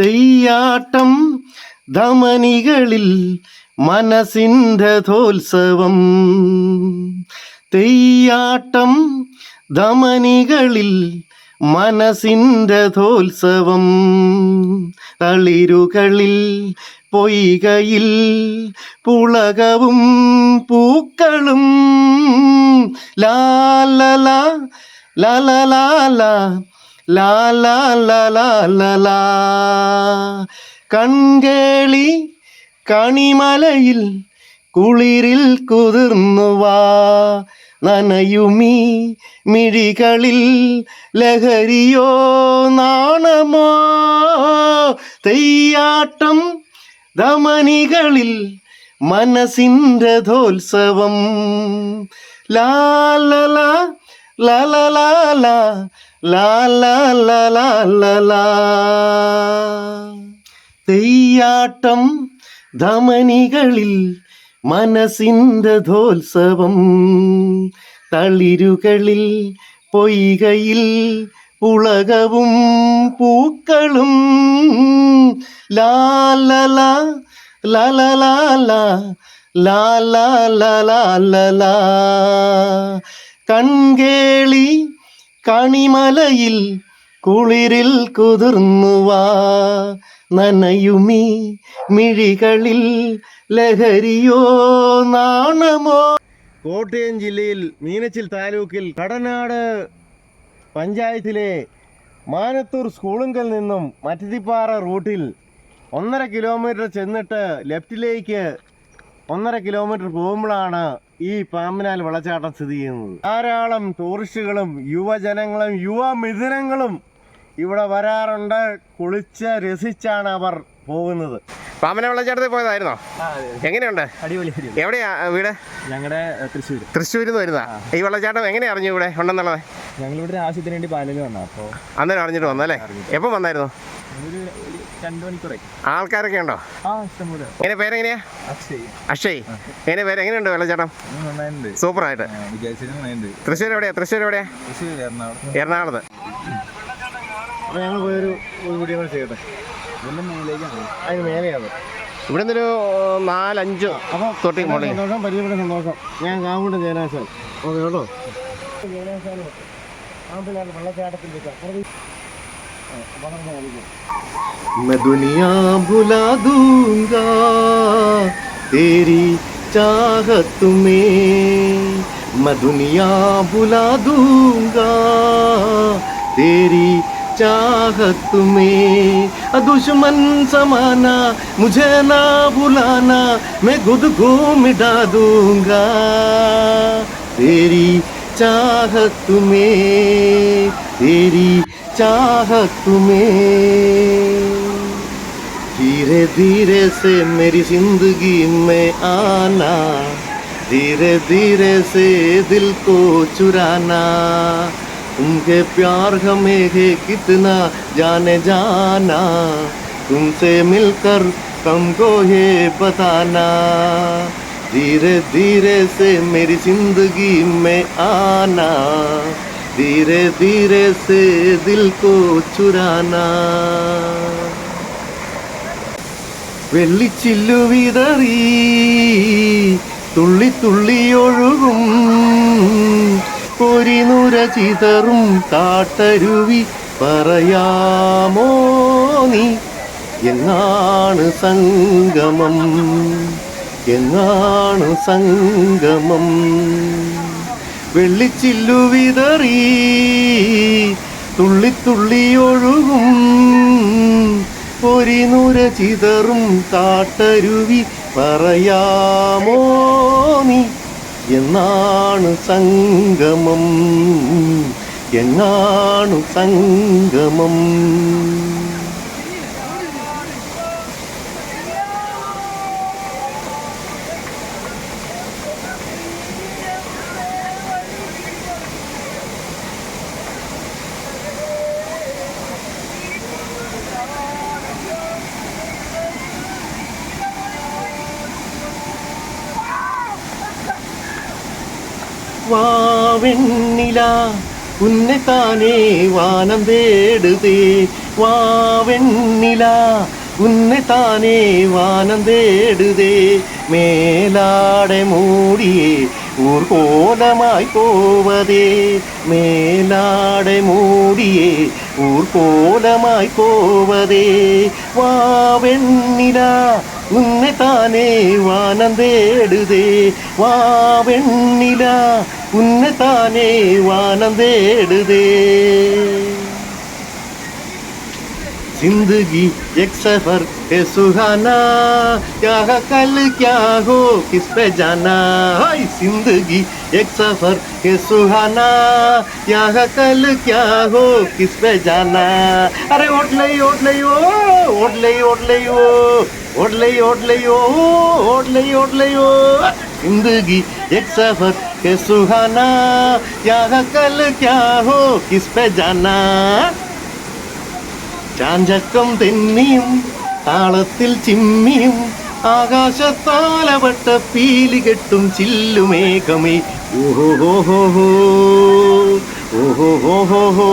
തെയ്യാട്ടം ധമനികളിൽ മനസ്സിന്റെ തോത്സവം. തെയ്യാട്ടം ധമനികളിൽ മനസ്സിന്റെ തോത്സവം തളിരുകളിൽ പൊയ്കയിൽ പുളകവും പൂക്കളും ലാലല ലലലാല ലാലാലലാല കൺകേളി കണിമലയിൽ കുളിരിൽ കുതിർന്നുവാ നനയുമീ മിഴികളിൽ ലഹരിയോ നാണമോ? തെയ്യാട്ടം ധമനികളിൽ മനസ്സിന്റെ ധോത്സവം. ലാലല തെയ്യാട്ടം ധമനികളിൽ മനസ്സിന്റെ ധോത്സവം തളിരുകളിൽ പൊയ്കയിൽ ഉളകവും പൂക്കളും ലാലല ലലലാല കൺകേളി കണിമലയിൽ കുളിരിൽ കുതിർന്നുവാ നനയുമീ മിഴികളിൽ ലഹരിയോ നാണമോ? കോട്ടയം ജില്ലയിൽ മീനച്ചിൽ താലൂക്കിൽ കടനാട് പഞ്ചായത്തിലെ മാനത്തൂർ സ്കൂളുങ്കൽ നിന്നും മറ്റത്തിപ്പാറ റൂട്ടിൽ ഒന്നര കിലോമീറ്റർ ചെന്നിട്ട് ലെഫ്റ്റിലേക്ക് ഒന്നര കിലോമീറ്റർ പോകുമ്പോഴാണ് ഈ പാമ്പനാൽ വെള്ളച്ചാട്ടം സ്ഥിതി ചെയ്യുന്നത്. ധാരാളം ടൂറിസ്റ്റുകളും യുവജനങ്ങളും യുവമിഥുനങ്ങളും ഇവിടെ വരാറുണ്ട് കുളിച്ച് രസിച്ചാണ് അവർ പോകുന്നത്. പാമ്പന വെള്ളച്ചാട്ടത്തിൽ പോയതായിരുന്നോ? എങ്ങനെയുണ്ട്? അടിപൊളി എവിടെയാ വീട്? ഞങ്ങളുടെ തൃശ്ശൂർ തൃശ്ശൂരിൽ നിന്ന് വരുന്നതാ. ഈ വെള്ളച്ചാട്ടം എങ്ങനെ അറിഞ്ഞു ഇവിടെ ഉണ്ടെന്നുള്ളത്? ഞങ്ങൾ ഇവിടെ ആവശ്യത്തിന് വേണ്ടി പാലയിൽ വന്ന അപ്പോൾ അന്നേരം അറിഞ്ഞിട്ട് വന്നല്ലേ എപ്പം വന്നായിരുന്നു? ഒരു രണ്ട് മണിക്കൂറായി. ആൾക്കാരൊക്കെ ഉണ്ടോ? എങ്ങനെ പേരെങ്ങനെയാ? അക്ഷയ്. എങ്ങനെ പേര് എങ്ങനെയുണ്ട് വെള്ളച്ചാട്ടം? നന്നായിട്ടുണ്ട് സൂപ്പറായിട്ട്. തൃശ്ശൂർ എവിടെയാ? തൃശ്ശൂർ എവിടെയാ? എറണാകുളത്ത്. അപ്പോൾ ഞങ്ങൾ പോയൊരു ഒരു വീഡിയോ കൂടെ ചെയ്യട്ടെ ഇതിൻ്റെ മേലേക്കാണ് അതിന് മേലെയാണ് ഇവിടെ നിന്നൊരു നാലഞ്ച് അപ്പോൾ തൊട്ടി മുകളിൽ സന്തോഷം പരിചയപ്പെട്ട സന്തോഷം ഞാൻ കാവുണ്ട് ജയനാശാൻ ഓക്കെ കേട്ടോ ജയനാശാനും പാമ്പിലാണ് വെള്ളച്ചാട്ടത്തിൽ मैं दुनिया भुला दूंगा तेरी चाहत में मैं दुनिया भुला दूंगा तेरी चाहत में। दुश्मन समाना, मुझे ना भुलाना मैं खुद को मिटा दूँगा। तेरी चाहत में, तेरी चाहत में। धीरे धीरे से मेरी ज़िंदगी में आना धीरे धीरे से दिल को चुराना। तुमके प्यार हमें है कितना जाने जाना तुमसे मिलकर तुमको ये बताना धीरे धीरे से मेरी जिंदगी में आना धीरे धीरे से दिल को चुराना വെള്ളിച്ചില്ലു വിതറി തുള്ളി തുള്ളി ഒഴുകും പൊരിനുര ചിതറും കാട്ടരുവി പറയാമോ നീ? എന്നാണ് സംഗമം എന്നാണ് സംഗമം. വെള്ളിച്ചില്ലു വിതറി തുള്ളി തുള്ളി ഒഴുകും. പൊരിനുര ചിതറും കാട്ടരുവി പറയാമോ നീ? എന്നാണ് സംഗമം? എന്നാണ് സംഗമം? വാവെണ്ണില ഉന്നെ താനേ വാനം തേടുതേ. വാവെണ്ണില ഉന്നെ താനേ വാനം തേടുതേ. മേലാടെ മൂടിയേ ഊർകോലമായി പോവതേ മേലാടെ മൂടിയേ ഊർകോലമായി പോവതേ വാവെണ്ണില ഉന്നെ താനേ വാനം തേടുതേ വാവെണ്ണില ഉന്നെ താനേ വാനം തേടുതേ ज़िंदगी एक सफ़र है सुहाना। क्या कल क्या हो, किस पे जाना? हाय, ज़िंदगी एक सफ़र है सुहाना। क्या कल क्या हो, किस पे जाना? अरे, ओट ले ओट ले, ओ, ओट ले ओट ले, ओ, ओट ले ओट ले, ओ, ओट ले ओट ले, ओ। ज़िंदगी एक सफ़र है सुहाना। क्या कल क्या हो, किस पे जाना? ചാഞ്ചക്കം തെന്നിയും താളത്തിൽ ചിമ്മിയും ആകാശത്താലവട്ട പീലി കെട്ടും ചില്ലുമേഘമേ. ഓഹോ ഹോ ഹോ ഓഹോ ഹോ ഹോ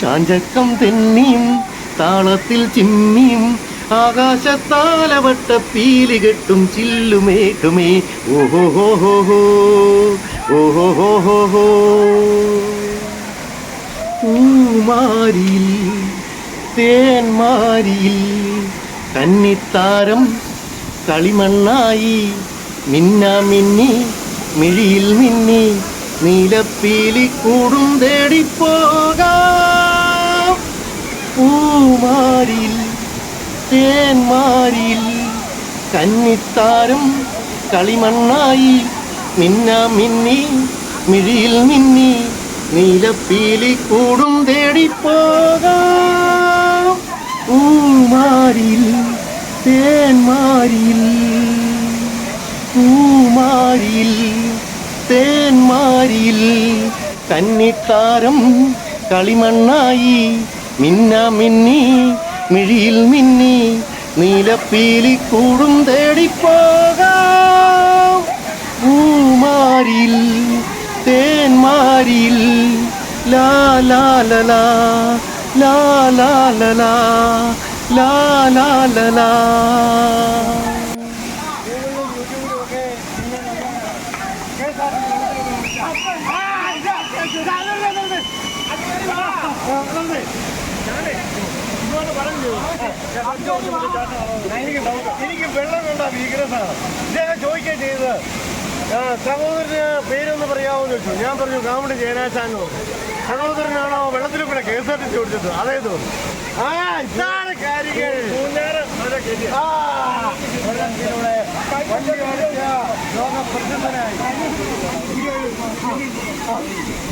ചാഞ്ചക്കം തെന്നിയും താളത്തിൽ ചിമ്മിയും ആകാശത്താലവട്ട പീലി കെട്ടും ചില്ലുമേഘമേ. ഓഹോ ഹോ ഹോ ഓഹോ ഹോ ഹോ ഹോ പൂമാരിയിൽ തേന്മാരിയിൽ കന്നിത്താരം കളിമണ്ണായി മിന്ന മിന്നി മിഴിയിൽ മിന്നി നീലപ്പീലി കൂടും തേടിപ്പോകാം. പൂമാരിയിൽ തേന്മാരിയിൽ കന്നിത്താരം കളിമണ്ണായി മിന്ന മിന്നി മിഴിയിൽ മിന്നി നീലപ്പീലി കൂടും തേടിപ്പോകാം പൂമാരിയിൽ തേന്മാരിയിൽ പൂമാരിയിൽ തേന്മാരിയിൽ കന്നിത്താരം കളിമണ്ണായി മിന്ന മിന്നി മിഴിയിൽ മിന്നി നീലപ്പീലി കൂടും തേടിപ്പോകാം പൂമാരിയിൽ തേന്മാരിയിൽ ലാ ലാ ല ലാ ലാ ലാ ല ലാ ലാ ലാ ല ലാ എനിക്ക് വെള്ളം വേണ്ട വീക്ക്നെസ്സാണ് ഇദ്ദേഹം ചോദിക്കുകയും ചെയ്തത് സഹോദരന് പേരൊന്ന് പറയാമോ ചോദിച്ചു ഞാൻ പറഞ്ഞു കാമഡി ജയരാജാന്ന് പറഞ്ഞു സഹോദരനാണോ വെള്ളത്തിൽ കൂടെ K S R T C ഓടിച്ചത് അതേ പറഞ്ഞു ആ ഇതാണ് കാര്യങ്ങൾ ആ, വെള്ളത്തിലൂടെ വണ്ടി ഓടിച്ച ലോക പ്രസിദ്ധനായി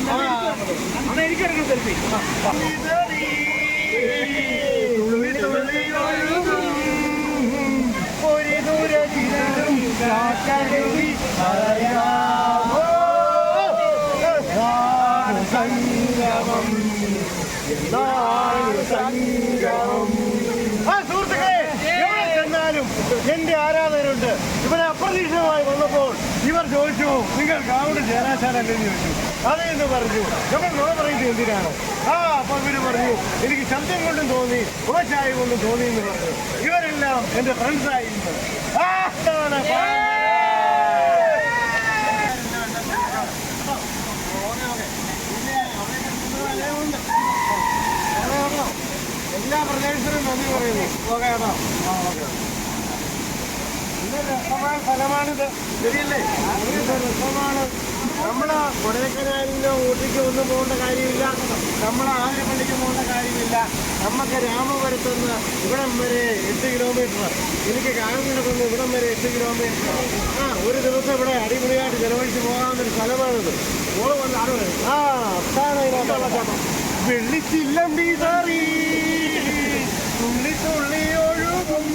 ആ, തുള്ളി തുള്ളി ഒഴുകും ഒരു ദൂരത്തിലും അറിയാമോ എന്താണ് സംഗമം സംഗമം സുഹൃത്തുക്കളെ എവിടെ ചെന്നാലും എന്റെ ആരാധകരുണ്ട്. ഇവരെ അപ്രതീക്ഷിതമായി വന്നപ്പോൾ ഇവർ ചോദിച്ചു നിങ്ങൾ കാവട് ചേരാശാലല്ലെന്ന് ചോദിച്ചു. അതെ എന്ന് പറഞ്ഞു. നമ്മൾ നുണ പറയുന്നത് എന്തിനാണ്? ആ അപ്പോൾ ഇവർ പറഞ്ഞു എനിക്ക് ശബ്ദം കൊണ്ടും തോന്നി ഉപചായ കൊണ്ടും തോന്നി എന്ന് പറഞ്ഞു. ഇവരെല്ലാം എന്റെ ഫ്രണ്ട്സായിരുന്നു ആ അതാണ് എല്ലാ നന്ദി പറയുന്നു. ഓക്കെ കേട്ടോ. ആ ഓക്കെ. രസമായ സ്ഥലമാണിത്. ശരിയല്ലേ? നമ്മൾ കൊടൈക്കനാലിനോ ഊട്ടിക്ക് ഒന്നും പോകേണ്ട കാര്യമില്ല. നമ്മൾ ആതിരപ്പള്ളിക്ക് പോകേണ്ട കാര്യമില്ല. നമുക്ക് രാമപുരത്തുനിന്ന് ഇവിടം വരെ എട്ട് കിലോമീറ്റർ. എനിക്ക് കാഞ്ഞിടത്തുനിന്ന് ഇവിടം വരെ എട്ട് കിലോമീറ്റർ. ആ ഒരു ദിവസം ഇവിടെ അടിപൊളിയായിട്ട് ചെലവഴിച്ച് പോകാവുന്നൊരു സ്ഥലമാണിത്. ആ അതാണ് ഇതിനകത്തുള്ള ചേട്ടൻ വെള്ളിച്ചില്ലം വീതറി തുള്ളി തുള്ളി ഒഴുകും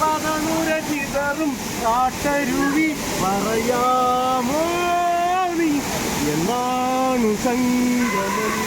പതനുര ചിതറും കാട്ടരുവി പറയാമോ നീ? എന്നാണ് സംഗമം.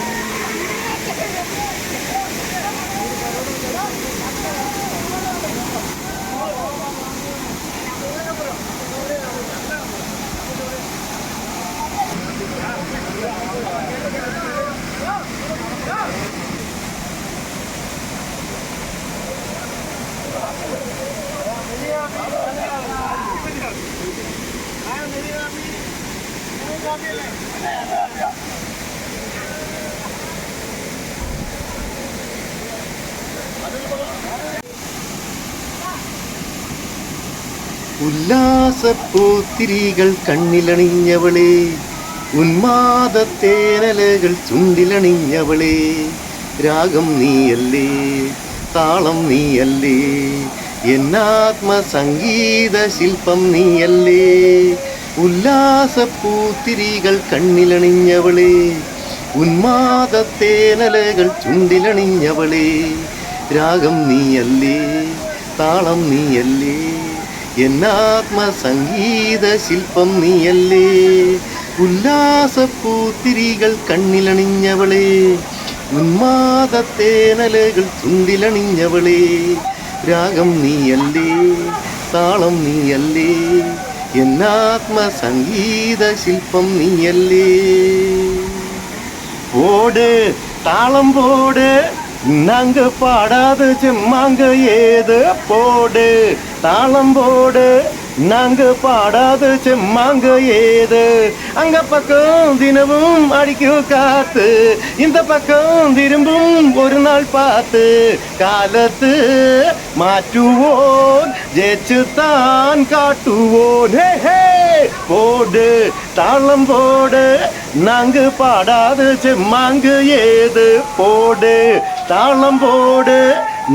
ഉല്ലാസപ്പൂത്തിരികൾ കണ്ണിലണിഞ്ഞവളെ. ഉന്മാദത്തേനലകൾ ചുണ്ടിലണിഞ്ഞവളെ. രാഗം നീയല്ലേ താളം നീയല്ലേ എന്നാത്മ സംഗീത ശില്പം നീയല്ലേ. ഉല്ലാസപ്പൂത്തിരികൾ കണ്ണിലണിഞ്ഞവളെ ഉന്മാദത്തേനലകൾ ചുണ്ടിലണിഞ്ഞവളെ. രാഗം നീയല്ലേ താളം നീയല്ലേ എന്നാത്മസംഗീത ശില്പം നീയല്ലേ? ഉല്ലാസപ്പൂത്തിരികൾ കണ്ണിലണിഞ്ഞവളെ. ഉന്മാദത്തേനലകൾ ചുണ്ടിലണിഞ്ഞവളെ. രാഗം നീയല്ലേ? താളം നീയല്ലേ? എന്നാത്മസംഗീത ശില്പം നീയല്ലേ? ഓട് താളം പോട്. நாங்க பாடாத செம்மாங்க ஏது போடு தாளம் போடு. நாங்க பாடாத செம்மாங்க ஏது அங்க பக்கம் தினமும் அடிக்கும் காத்து இந்த பக்கம் திரும்பும் ஒரு நாள் பார்த்து. காலத்து மாற்றுவோன் ஜெயிச்சு தான் காட்டுவோன். ஹே ஹே போடு தாளம் போடு. நாங்க பாடாத செம்மாங்க ஏது போடு. தாளம் போடு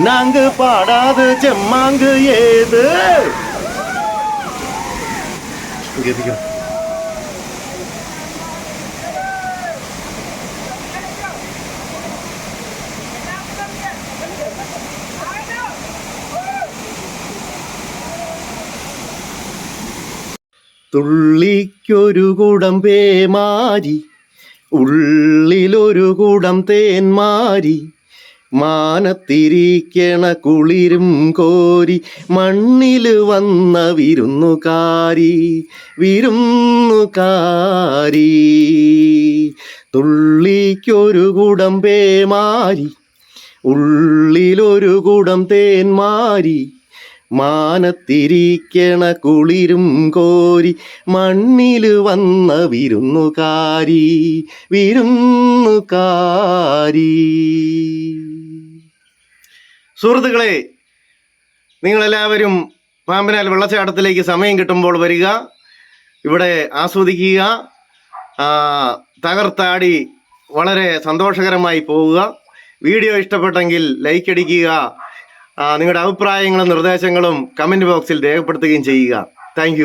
நாங்கு பாடாது செம்மாங்கு ஏது இங்க இருக்கு. തുള്ളിക്കൊരു കുടം പേമാരി ഉള്ളിലൊരു കുടം തേന്മാരി മാനത്തിരിക്കണ കുളിരും കോരി മണ്ണിൽ വന്ന വിരുന്നുകാരി വിരുന്നുകാരി. തുള്ളിക്കൊരു കുടം പേമാരി ഉള്ളിലൊരു കുടം തേന്മാരി മാനത്തിരിക്കണ കുളിരും കോരി മണ്ണിൽ വന്ന വിരുന്നുകാരി വിരുന്നുകാരി. സുഹൃത്തുക്കളെ നിങ്ങളെല്ലാവരും പാമ്പനാൽ വെള്ളച്ചാട്ടത്തിലേക്ക് സമയം കിട്ടുമ്പോൾ വരിക ഇവിടെ ആസ്വദിക്കുക തകർത്താടി വളരെ സന്തോഷകരമായി പോവുക. വീഡിയോ ഇഷ്ടപ്പെട്ടെങ്കിൽ ലൈക്ക് അടിക്കുക നിങ്ങളുടെ അഭിപ്രായങ്ങളും നിർദ്ദേശങ്ങളും കമന്റ് ബോക്സിൽ രേഖപ്പെടുത്തുകയും ചെയ്യുക. താങ്ക്